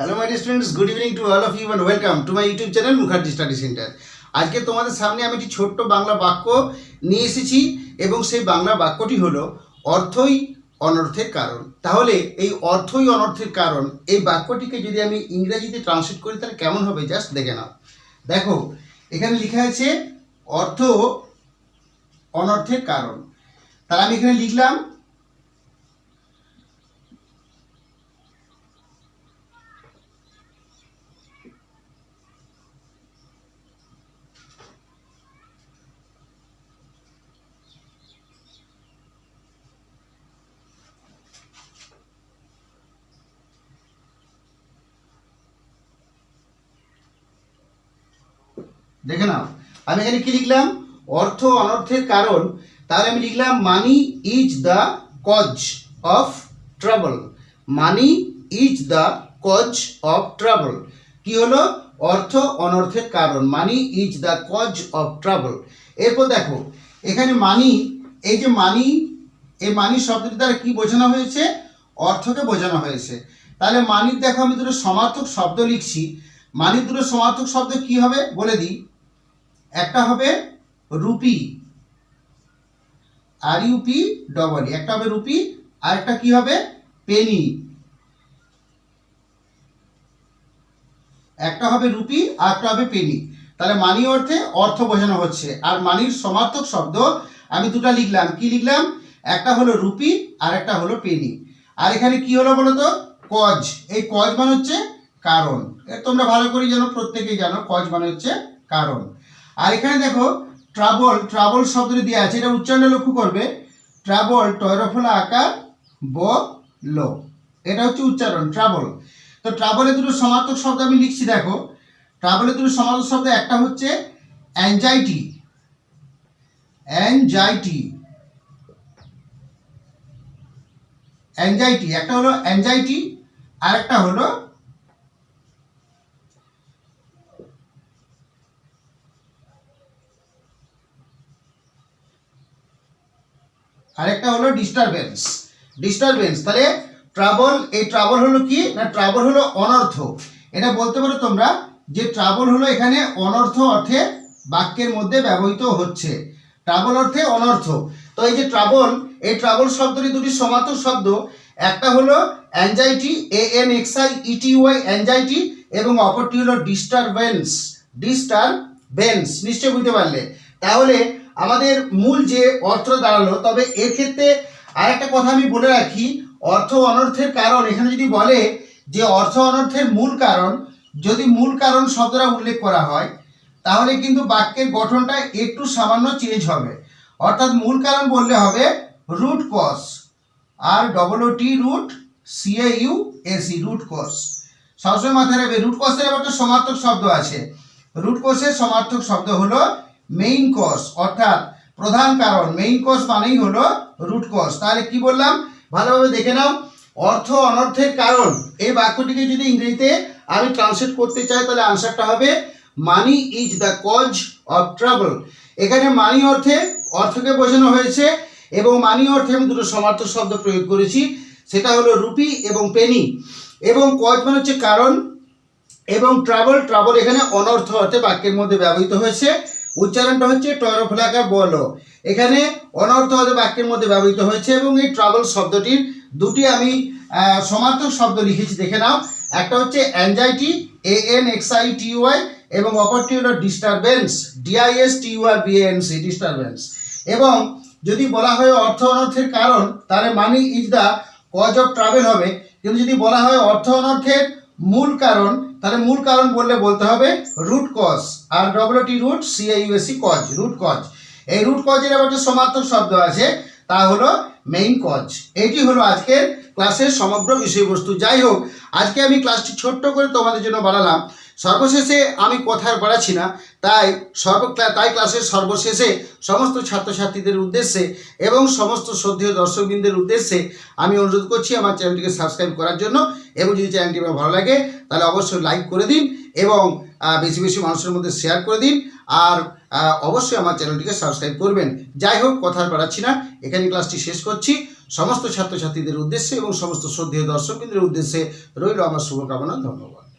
Hello my students good evening to all of you and welcome to my YouTube channel Mukherjee study centre আজকে তোমাদের সামনে আমি একটি ছোট্ট বাংলা বাক্য নিয়ে এসেছি এবং সেই বাংলা বাক্যটি হলো, অর্থই অনর্থের কারণ। তাহলে এই অর্থই অনর্থের কারণ এই বাক্যটিকে যদি আমি ইংরেজিতে ট্রান্সলেট করি, তাহলে কেমন হবে? জাস্ট দেখে নাও। দেখো, এখানে লেখা আছে, অর্থ অনর্থের কারণ। তাহলে আমি এখানে লিখলাম দেখে নাও। আমি এখানে কি লিখলাম? অর্থ অনর্থের কারণ। তাহলে আমি লিখলাম money is the cause of trouble money is the cause of trouble কি হলো? অর্থ অনর্থের কারণ। Money is the cause of trouble এরপর দেখো, এখানে মানি এই যে মানি এই মানি শব্দটি দ্বারা কি বোঝানো হয়েছে? অর্থকে বোঝানো হয়েছে। তাহলে মানির দেখো আমি দুটো সমার্থক শব্দ লিখছি। মানির দুটো সমার্থক শব্দ কি হবে? বলে দিই। একটা হবে রুপি আর ইউপি ডবল একটা হবে রুপি আর একটা কি হবে? পেনি একটা হবে রুপি আর একটা হবে পেনি তাহলে মানি অর্থে অর্থ বোঝানো হচ্ছে। আর মানির সমার্থক শব্দ, আমি দুটো লিখলাম। কি লিখলাম? একটা হলো রুপি আর একটা হলো পেনি আর এখানে কি হলো বলো তো কজ এই কজ মানে হচ্ছে কারণ। তোমরা ভালো করে জানো, প্রত্যেকেই জানো কজ মানে হচ্ছে কারণ। আর এখানে দেখো ট্রাবল ট্রাবল শব্দটি দেওয়া আছে, এটা উচ্চারণে লক্ষ্য করবে। ট্রাবল টয়রফলা আকার, ব, লো। এটা হচ্ছে উচ্চারণ ট্রাবল তো ট্রাবলের দুটো সমার্থক শব্দ আমি লিখছি, দেখো। ট্রাবলের দুটো সমার্থক শব্দ, একটা হচ্ছে অ্যাংজাইটি অ্যাংজাইটি অ্যাংজাইটি একটা হলো অ্যাংজাইটি আর একটা হলো আরেকটা হলো ডিস্টারবেন্স ডিস্টারবেন্স তাহলে ট্রাবল এই ট্রাবল হলো কি? না ট্রাবল হলো অনর্থ। এটা বলতে পারো তোমরা যে ট্রাবল হলো এখানে অনর্থ অর্থে বাক্যের মধ্যে ব্যবহৃত হচ্ছে। ট্রাবল অর্থে অনর্থ। তো এই যে ট্রাবল এই ট্রাবল শব্দটি দুটি সমার্থক শব্দ। একটা হলো anxiety A N X I E T Y anxiety এবং অপরটি হলো ডিস্টারবেন্স ডিস্টারবেন্স নিশ্চয়ই বুঝতে পারলে। তাহলে আমাদের মূল যে অর্থ দাঁড়াল, তবে এক্ষেত্রে ক্ষেত্রে আরেকটা কথা আমি বলে রাখি, অর্থ অনর্থের কারণ, এখানে যদি বলে যে অর্থ অনর্থের মূল কারণ, যদি মূল কারণ শব্দটা উল্লেখ করা হয়, তাহলে কিন্তু বাক্যের গঠনটা একটু সামান্য চেঞ্জ হবে। অর্থাৎ মূল কারণ বললে হবে root cause R double T root C A U S E root cause সবসময় মাথায় রাখবে রুট কসের একটা সমার্থক শব্দ আছে। রুট কোষের সমার্থক শব্দ হলো মেইন কস অর্থাৎ প্রধান কারণ। মেইন কস মানেই হলো রুট কস তাহলে কি বললাম? ভালোভাবে দেখে নাও। অর্থ অনর্থের কারণ। এই বাক্যটিকে যদি ইংরেজিতে আমি ট্রান্সলেট করতে চাই, তাহলে আনসারটা হবে money is the cause of trouble এখানে মানি অর্থে, অর্থকে বোঝানো হয়েছে, এবং মানি অর্থে আমি দুটো সমার্থক শব্দ প্রয়োগ করেছি। সেটা হলো রুপি এবং পেনি এবং কজ মানে হচ্ছে কারণ এবং ট্রাবল ট্রাবল এখানে অনর্থ অর্থে বাক্যের মধ্যে ব্যবহৃত হয়েছে। উচ্চারণটা হচ্ছে টয়রফলাকার বলো। এখানে অনর্থ অর্থে বাক্যের মধ্যে ব্যবহৃত হয়েছে এবং এই ট্রাবল শব্দটির দুটি আমি সমার্থক শব্দ লিখেছি, দেখে নাও। একটা হচ্ছে anxiety A N X I T Y এবং অপরটি হলো disturbance D I S T U R B N C disturbance এবং যদি বলা হয় অর্থ অনর্থের কারণ, তাহলে money is the cause of travel হবে। কিন্তু যদি বলা হয় অর্থ অনর্থের মূল কারণ তাহলে মূল কারণ বললে বলতে হবে root cause R W T root C I U S E cause root cause এই রুট কজের আবার একটা সমার্থক শব্দ আছে। তা হলো মেইন কজ এটি হলো আজকের ক্লাসের সমগ্র বিষয়বস্তু। যাই হোক, আজকে আমি ক্লাসটি ছোট্ট করে তোমাদের জন্য বানালাম। সর্বশেষে আমি কথার বাড়াচ্ছি না, তাই সর্ব তাই ক্লাসের সর্বশেষে সমস্ত ছাত্রছাত্রীদের উদ্দেশ্যে এবং সমস্ত শ্রদ্ধেয় দর্শকবৃন্দের উদ্দেশ্যে আমি অনুরোধ করছি আমার চ্যানেলটিকে সাবস্ক্রাইব করার জন্য এবং যদি চ্যানেলটি আমার ভালো লাগে, তাহলে অবশ্যই লাইক করে দিন এবং বেশি বেশি মানুষের মধ্যে শেয়ার করে দিন। আর অবশ্যই আমার চ্যানেলটিকে সাবস্ক্রাইব করবেন। যাই হোক কথার বাড়াচ্ছি না। এখানে ক্লাসটি শেষ করছি। সমস্ত ছাত্রছাত্রীদের উদ্দেশ্যে এবং সমস্ত শ্রদ্ধেয় দর্শকদের উদ্দেশ্যে রইল আমার শুভকামনা, ধন্যবাদ।